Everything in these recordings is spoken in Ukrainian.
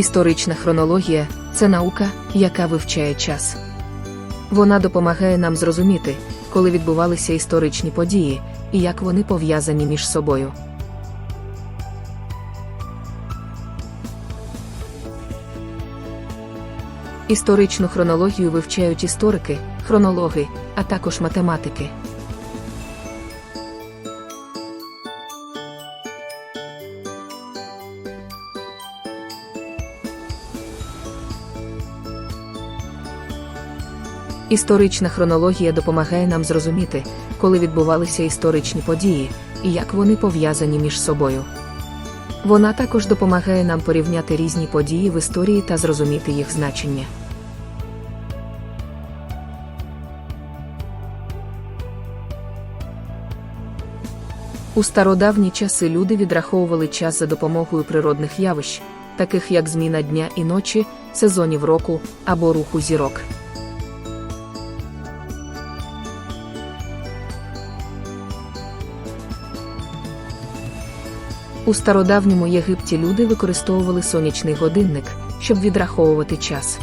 Історична хронологія це наука, яка вивчає час. Вона допомагає нам зрозуміти, коли відбувалися історичні події і як вони пов'язані між собою. Історичну хронологію вивчають історики, хронологи, а також математики. Історична хронологія допомагає нам зрозуміти, коли відбувалися історичні події і як вони пов'язані між собою. Вона також допомагає нам порівняти різні події в історії та зрозуміти їх значення. У стародавні часи люди відраховували час за допомогою природних явищ, таких як зміна дня і ночі, сезонів року або руху зірок. У стародавньому Єгипті люди використовували сонячний годинник, щоб відраховувати час.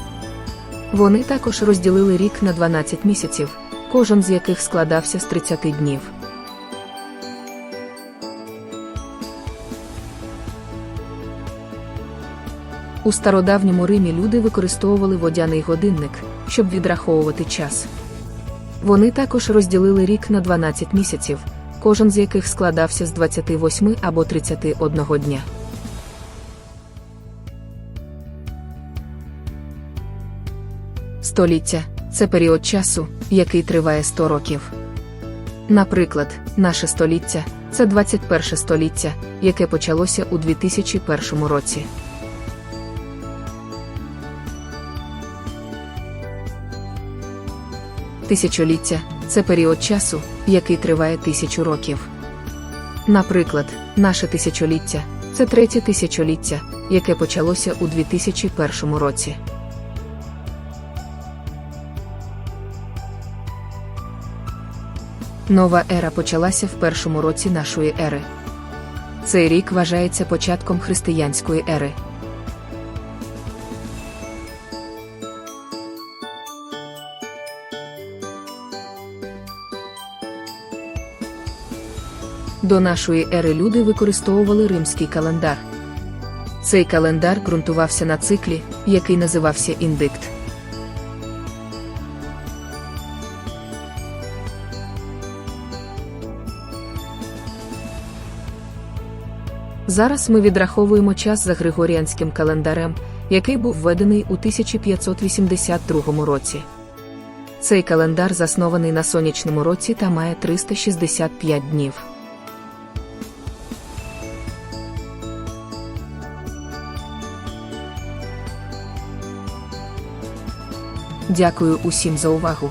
Вони також розділили рік на 12 місяців, кожен з яких складався з 30 днів. У стародавньому Римі люди використовували водяний годинник, щоб відраховувати час. Вони також розділили рік на 12 місяців, кожен з яких складався з 28 або 31 дня. Століття це період часу, який триває 100 років. Наприклад, наше століття це 21 століття, яке почалося у 2001 році. Тисячоліття це період часу, який триває тисячу років. Наприклад, наше тисячоліття це третє тисячоліття, яке почалося у 2001 році. Нова ера почалася в першому році нашої ери. Цей рік вважається початком християнської ери. До нашої ери люди використовували римський календар. Цей календар ґрунтувався на циклі, який називався індикт. Зараз ми відраховуємо час за Григоріанським календарем, який був введений у 1582 році. Цей календар заснований на сонячному році та має 365 днів. Дякую усім за увагу.